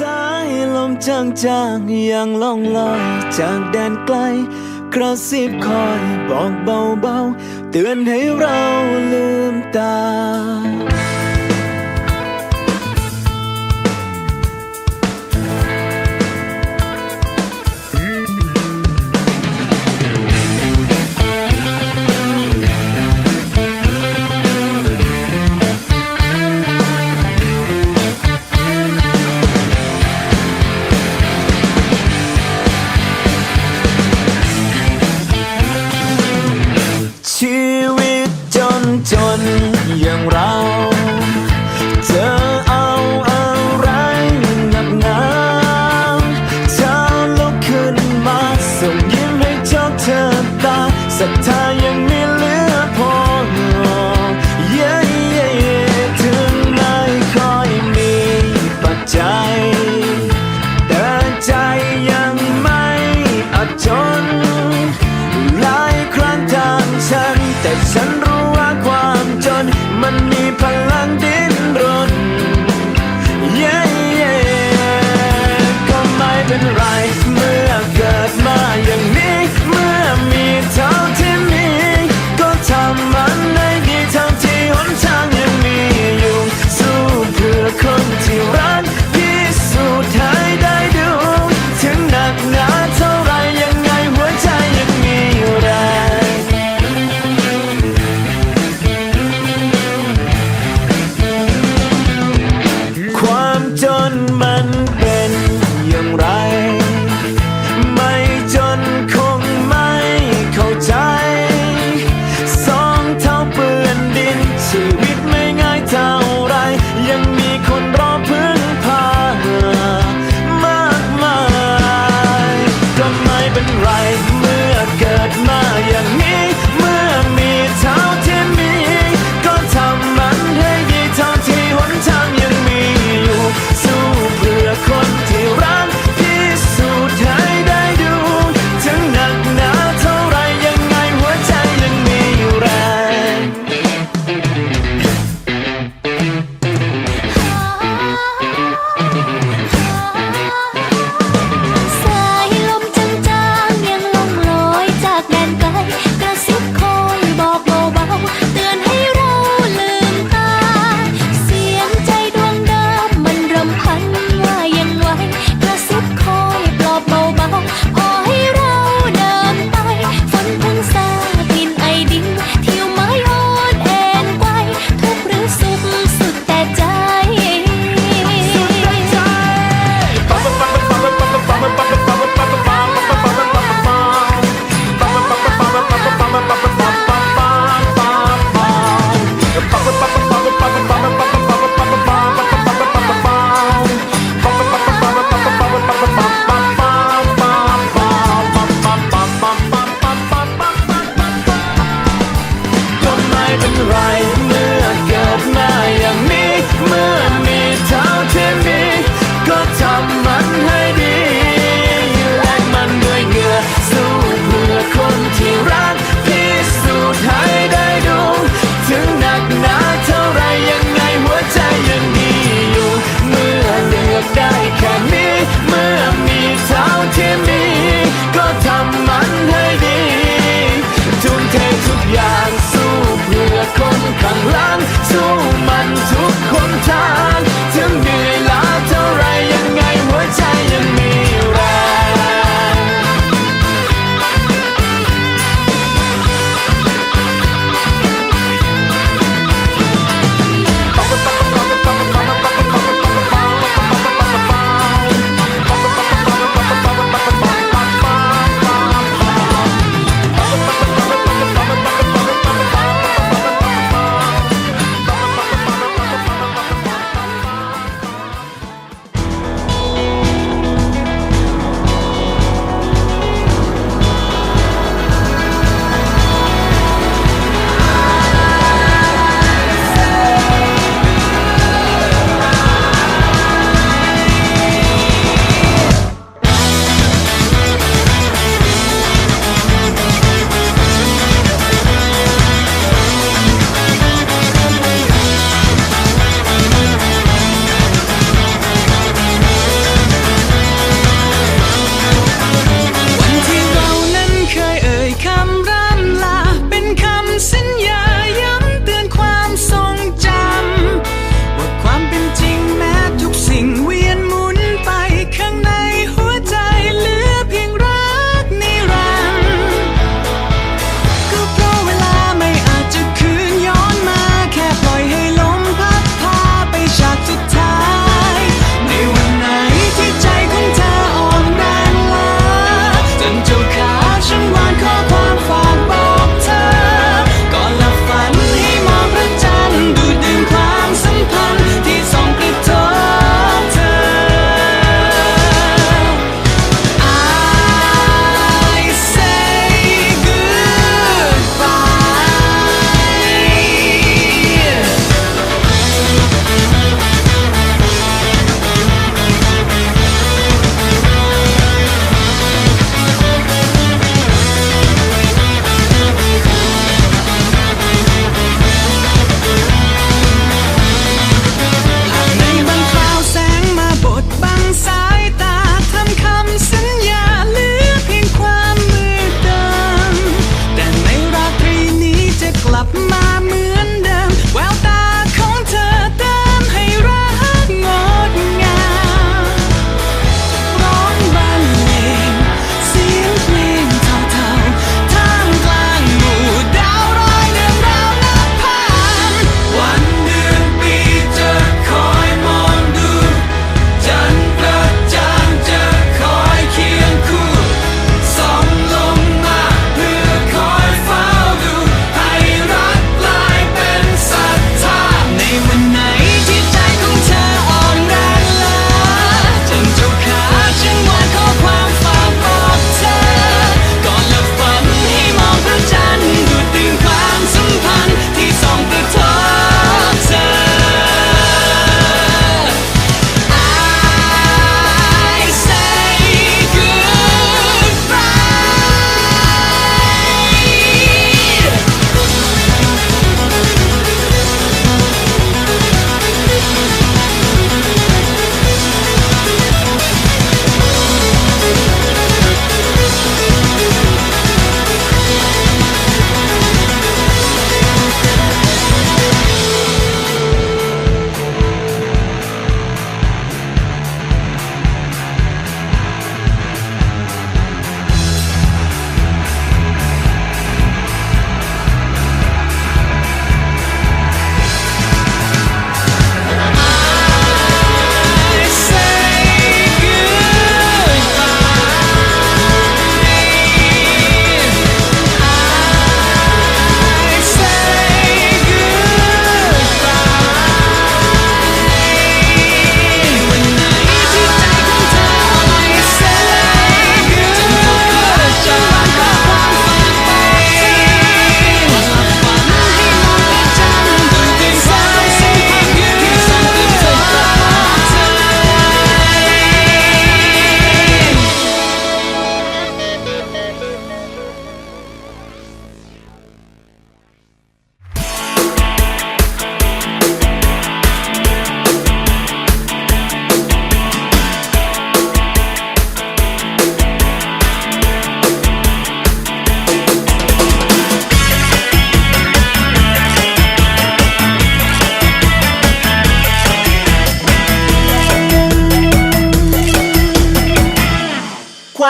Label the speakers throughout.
Speaker 1: สายลมจางๆอยังล่องลอยจากแดนไกล กระซิบคอยบอกเบาๆ เตือนให้เราลืมตา Sunday.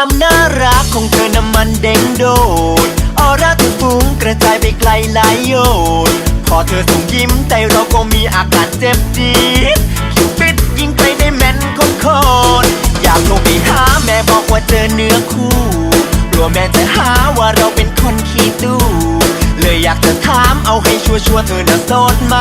Speaker 1: ความน่ารักของเธ
Speaker 2: อน้ำมันเด้งโดดออร่าเธอฟุ้งกระจายไปไกลหลายโยนพอเธอส่งยิ้มแต่เราก็มีอาการเจ็บจี๊ดคิวปิดยิงไปได้แม่นโคตรอยากโทรไปหาแม่บอกว่าเจอเนื้อคู่กลัวแม่จะหาว่าเราเป็นคนขี้ตู้เลยอยากจะถามเอาให้ชัวร์ๆเธอน่ะโสดไหม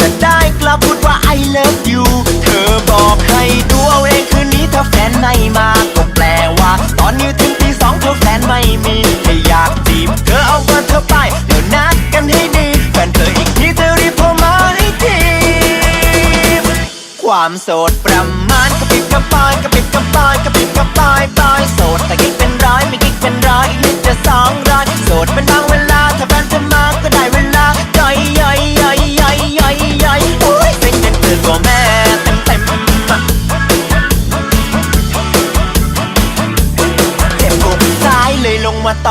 Speaker 2: จะได้กลับพูดว่า I love you เธอบอกให้ดูเอาเองคืนนี้ ถ้าแฟนไม่มาก็แปลว่า ตอนนี้ถึงตีสองเธอแฟนไม่มีไม่อยากจีบเธอเอาเบอร์เธอไปเดี๋ยวนัดกันให้ดีแฟนเธออีกทีเธอรีบโทรมาให้ทีความโสดประมาณกระปิดกระปายกระปิดกระปายกระปิดกระปายปลายโสดแต่กิ๊กเป็นร้อยไม่กิ๊กเป็นร้อย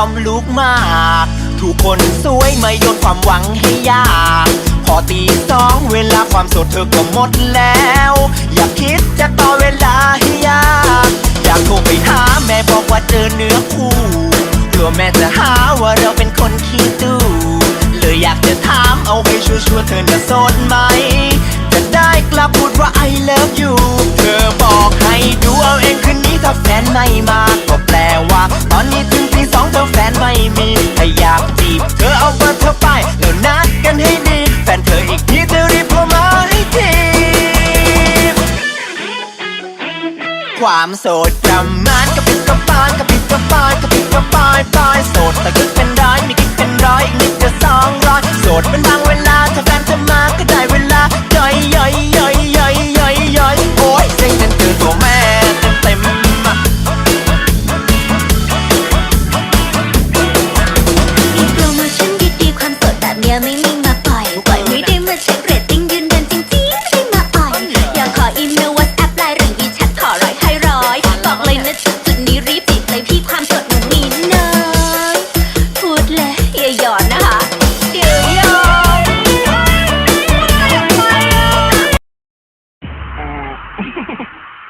Speaker 2: ตอมลูกมากทุกคนสวยไม่โยนความหวังให้ยาก พอตีสองเวลาความสดเธอก็หมดแล้ว อย่าคิดจะต่อเวลาให้ยาก อยากโทรไปหาแม่บอกว่าเจอเนื้อคู่กลัวแม่จะหาว่าเราเป็นคนขี้ตู้เลยอยากจะถามเอาให้ชัวร์ๆเธอน่ะโสดไหม จะได้กลับพูดว่า I love you เธอบอกให้ดูเอาเองคืนนี้ถ้าแฟนไม่มาก็แปลว่า ตอนนี้ถึง ตีสองเธอแฟนไม่มีถ้าอยากจีบเธอเอาเบอร์เธอไปแล้วนัดกันให้ดี แฟนเธออีกทีเธอรีบโทรมาให้ทีความโสดประมาณกระปิดกระปายกระปิดกระปายกระปิดกระปายปายโสดแต่ก็เป็นร้อยไม่คิดเป็นร้อยอีกนิดจะสองร้อยโสดเป็นบางเวลาถ้าแฟนจะมา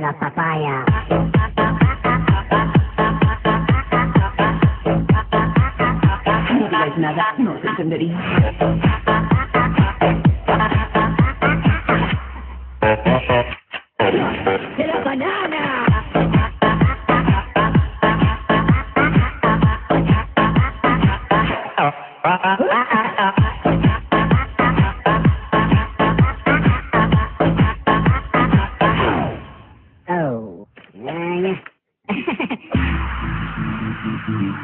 Speaker 3: La papaya.
Speaker 4: No digáis nada, no os entendería.
Speaker 5: Thank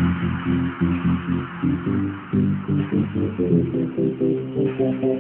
Speaker 5: you.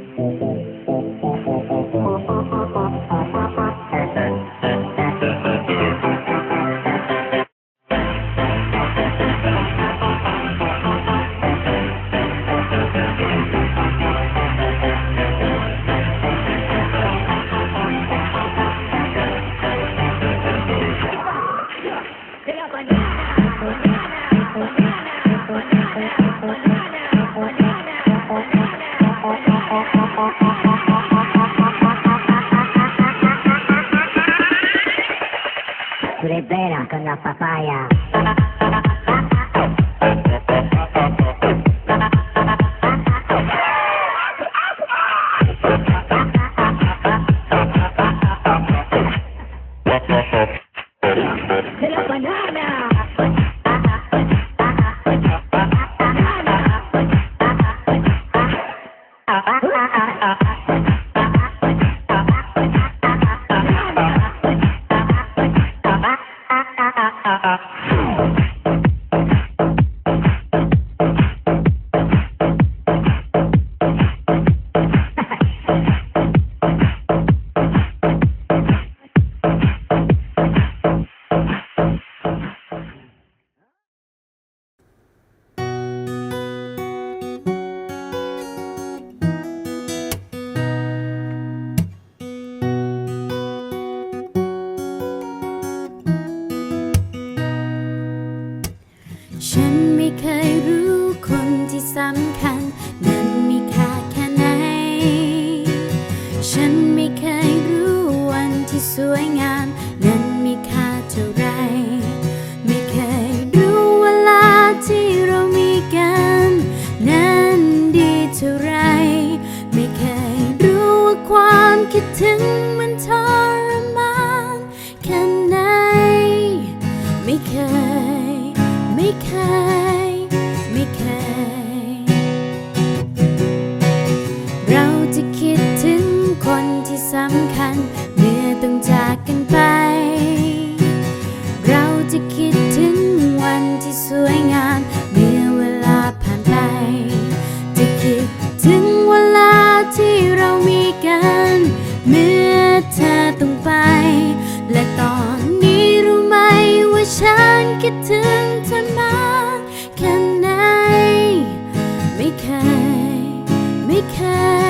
Speaker 5: uh, uh. คิดถึงเธอมาแค่ไหนไม่เคย ไม่เคย